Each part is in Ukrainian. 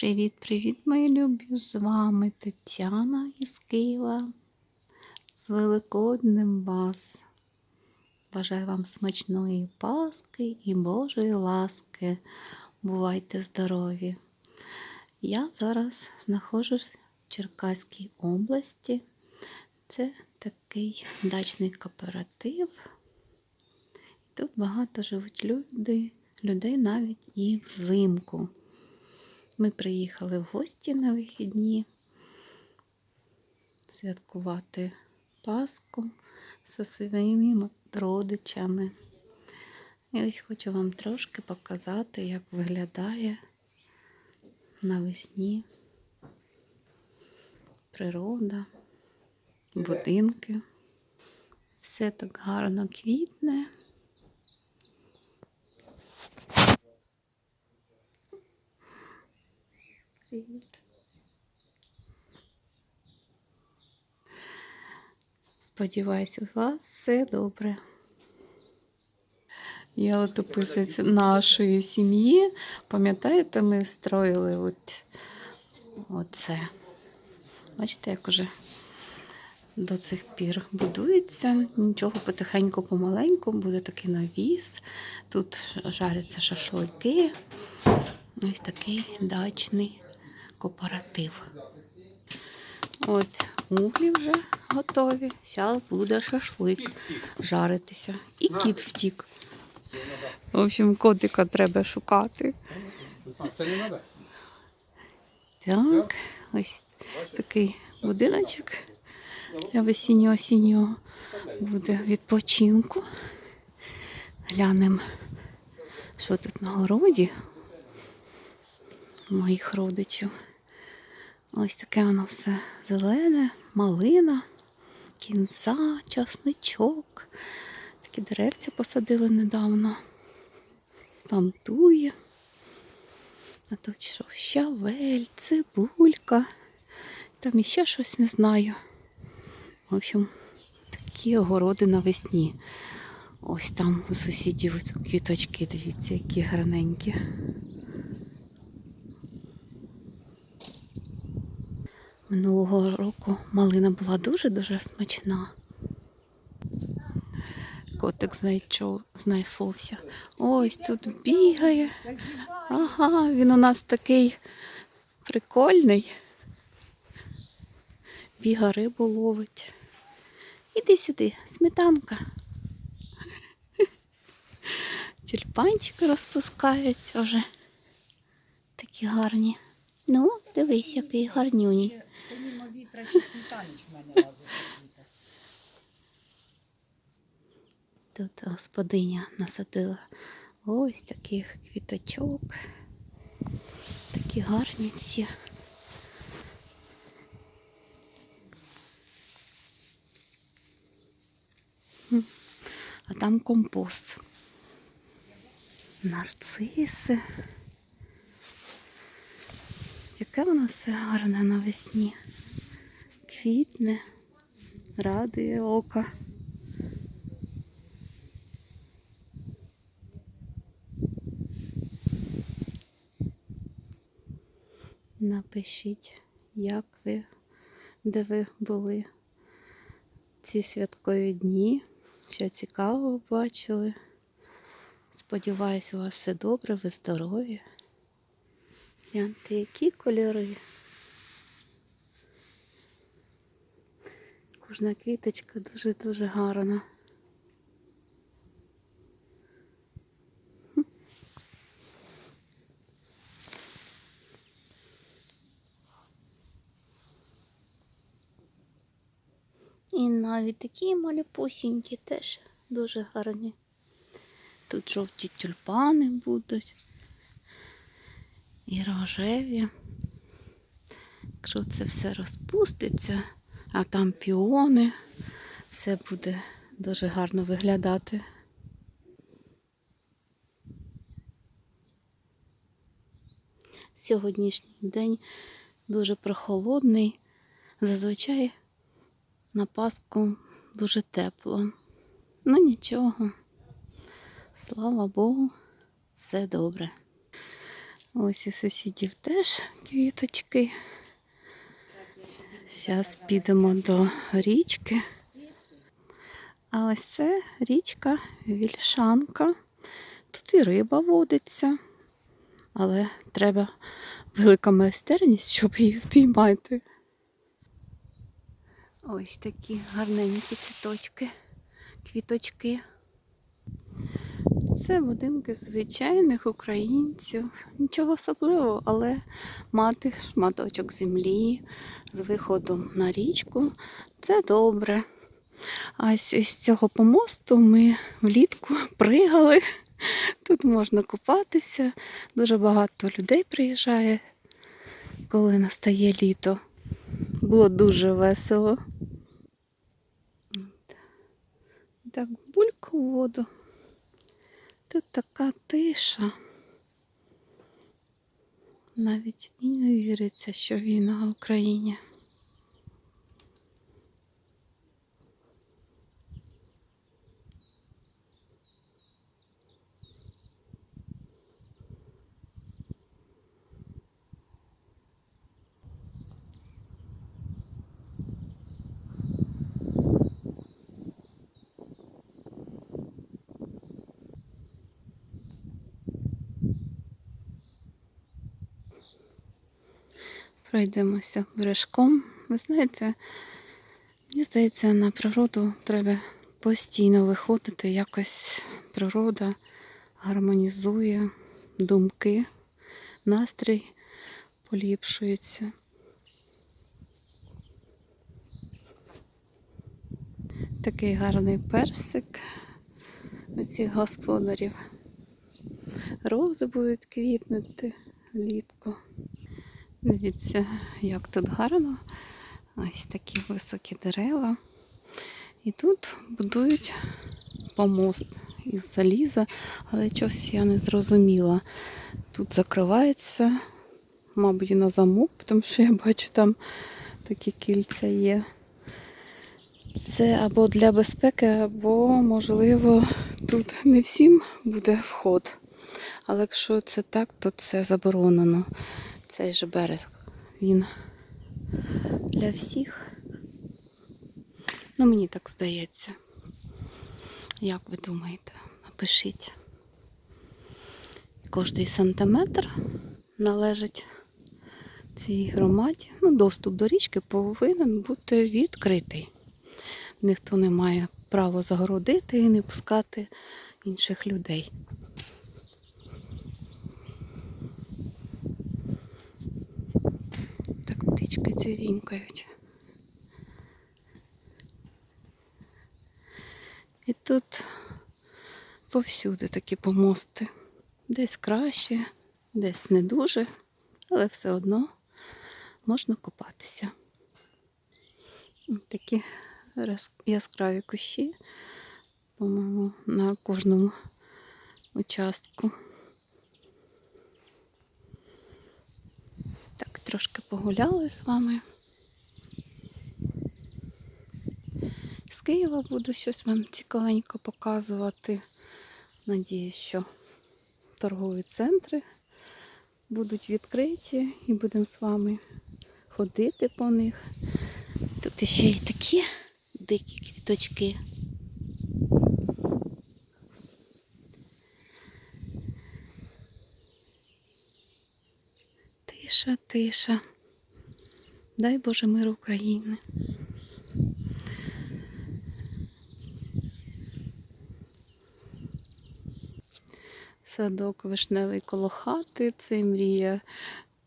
Привіт-привіт, мої любі! З вами Тетяна із Києва. З Великоднем вас. Бажаю вам смачної Паски і Божої ласки. Бувайте здорові! Я зараз знаходжусь в Черкаській області. Це такий дачний кооператив. Тут багато живуть люди, людей навіть і взимку. Ми приїхали в гості на вихідні святкувати Пасху зі своїми родичами. І ось хочу вам трошки показати, як виглядає навесні природа, будинки. Все так гарно квітне. Привіт. Сподіваюсь, у вас все добре. Я летописець нашої сім'ї. Пам'ятаєте, ми строїли от оце. Бачите, як уже до цих пір будується. Нічого потихеньку помаленьку, буде такий навіс. Тут жаряться шашлики. Ось такий дачний кооператив. От углі вже готові. Зараз буде шашлик жаритися. І кіт втік. В общем, котика треба шукати. Так, ось такий будиночок для весіннього-осіннього буде відпочинку. Глянемо, що тут на городі моїх родичів. Ось таке воно все зелене, малина, кінза, часничок. Такі деревця посадили недавно. Там тує. А тут що? Щавель, цибулька. Там іще щось не знаю. В общем, такі огороди навесні. Ось там у сусідів квіточки, дивіться, які гарненькі. Минулого року малина була дуже-дуже смачна. Котик знайшов, знайшовся. Ось тут бігає. Ага, він у нас такий прикольний. Біга рибу ловить. Іди сюди, сметанка. Тюльпанчики розпускаються вже. Такі гарні. Ну, дивись, який гарнюній. Помимо вітра ще сметаніч в мене разом квіта. Тут господиня насадила ось таких квіточок. Такі гарні всі. А там компост. Нарциси. Яке воно все гарне навесні. Квітне, радує око. Напишіть, як ви, де ви були ці святкові дні, що цікавого бачили. Сподіваюсь, у вас все добре, ви здорові. Гляньте, які кольори. Кожна квіточка дуже-дуже гарна. І навіть такі малюпусінькі теж дуже гарні. Тут жовті тюльпани будуть. І рожеві. Якщо це все розпуститься, а там піони, все буде дуже гарно виглядати. Сьогоднішній день дуже прохолодний. Зазвичай на Пасху дуже тепло. Ну нічого. Слава Богу, все добре. Ось у сусідів теж квіточки. Зараз підемо до річки. А ось це річка Вільшанка. Тут і риба водиться, але треба велика майстерність, щоб її впіймати. Ось такі гарненькі цвіточки, квіточки. Це будинки звичайних українців. Нічого особливого, але мати шматочок землі з виходом на річку це добре. А ось з цього помосту ми влітку пригали. Тут можна купатися. Дуже багато людей приїжджає, коли настає літо. Було дуже весело. Так, бульку в воду. Тут така тиша. Навіть і не віриться, що війна в Україні. Пройдемося бережком. Ви знаєте, мені здається, на природу треба постійно виходити. Якось природа гармонізує думки, настрій поліпшується. Такий гарний персик у цих господарів. Рози будуть квітнути влітку. Дивіться, як тут гарно. Ось такі високі дерева. І тут будують помост із заліза, але щось я не зрозуміла. Тут закривається, мабуть, на замок, тому що я бачу, там такі кільця є. Це або для безпеки, або, можливо, тут не всім буде вход. Але якщо це так, то це заборонено. Цей же берег, він для всіх. Ну, мені так здається. Як ви думаєте? Напишіть. Кожний сантиметр належить цій громаді. Ну, доступ до річки повинен бути відкритий. Ніхто не має права загородити і не пускати інших людей. Птички цвірінькають. І тут повсюди такі помости. Десь краще, десь не дуже, але все одно можна купатися. Такі яскраві кущі, по-моєму, на кожному участку. Так, трошки погуляли з вами. З Києва буду щось вам цікавенько показувати. Надіюсь, що торгові центри будуть відкриті і будемо з вами ходити по них. Тут ще й такі дикі квіточки. Тиша, тиша. Дай Боже мир України. Садок вишневий коло хати. Це мрія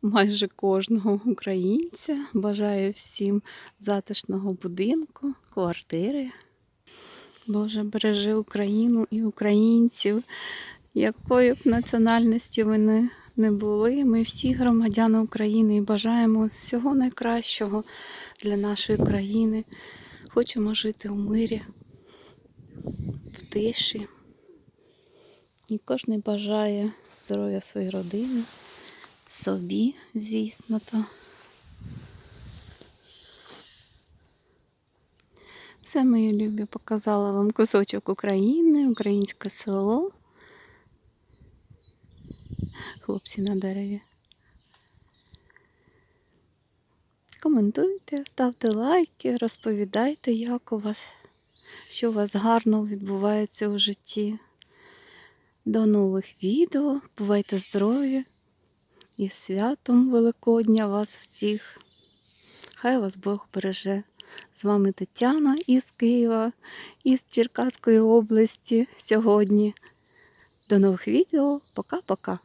майже кожного українця. Бажаю всім затишного будинку, квартири. Боже, бережи Україну і українців, якою б національності ви не, були. Ми всі громадяни України і бажаємо всього найкращого для нашої країни. Хочемо жити у мирі, в тиші. І кожен бажає здоров'я своїй родині, собі, звісно, то. Все, мої любі, показала вам кусочок України, українське село. Хлопці на дереві. Коментуйте, ставте лайки, розповідайте, як у вас, що у вас гарно відбувається у житті. До нових відео. Бувайте здорові і святом Великодня вас всіх. Хай вас Бог береже. З вами Тетяна із Києва, із Черкаської області сьогодні. До нових відео. Пока-пока.